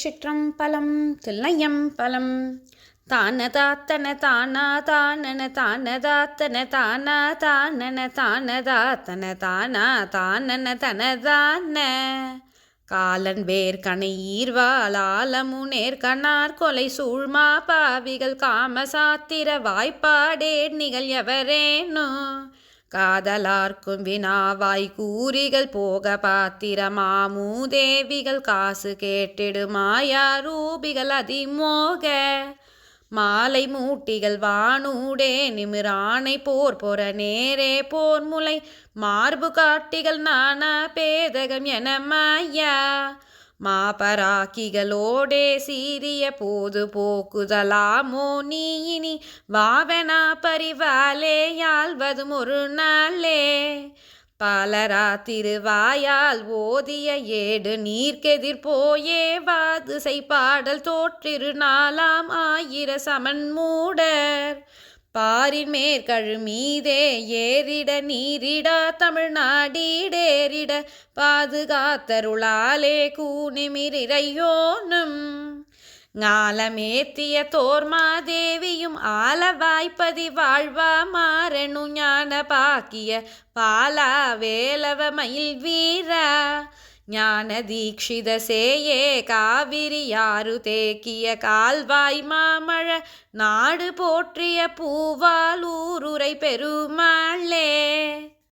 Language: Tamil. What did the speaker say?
திருச்சிற்றம்பலம் தில்லையம்பலம். தானதாத்தன தானா தானன தானதாத்தன தானா தானன தானதாத்தன தானா தானன தனதான. காலன் வேர் கனை நேர்கணார் கொலை சூழ்மா பாவிகள் காமசாத்திர வாய்ப்பாடே நிகழ் எவரேனோ. காதலார்க்கும் வினாவாய் கூறிகள் போக பாத்திரமாமூதேவிகள் காசு கேட்டிடுமாயா ரூபிகள் அதிமோக? மாலை மூட்டிகள் வானூடே நிமிரானை போர் பொற நேரே போர் முலை மார்பு காட்டிகள் நானா பேதகம் என மாயா. மாபராக்கிகளோடே சீரிய போது போக்குதலாமோ நீ இனி வாவனா பரிவாலே யாழ்வதும் ஒரு நாளே. பலரா திருவாயால் ஓதிய ஏடு நீர்க்கெதிர் போயே வாதுசை பாடல் தோற்றிரு நாலாம் ஆயிர சமன் மூடர். பாரின் மேற்கழு மீதே ஏறிட நீரிடா தமிழ்நாடீடேறிட பாதுகாத்தருளாலே கூனிமிரையோனும் ஞாலமேத்திய தோர்மாதேவியும் ஆலவாய்ப்பதி வாழ்வா மாறனு ஞான பாக்கிய பாலா வேலவ மயில் வீரா ஞான தீக்ஷித காவிரி யாரு தேக்கிய கால்வாய் மாமழ நாடு போற்றிய பூவாலூருரை பெருமாளே.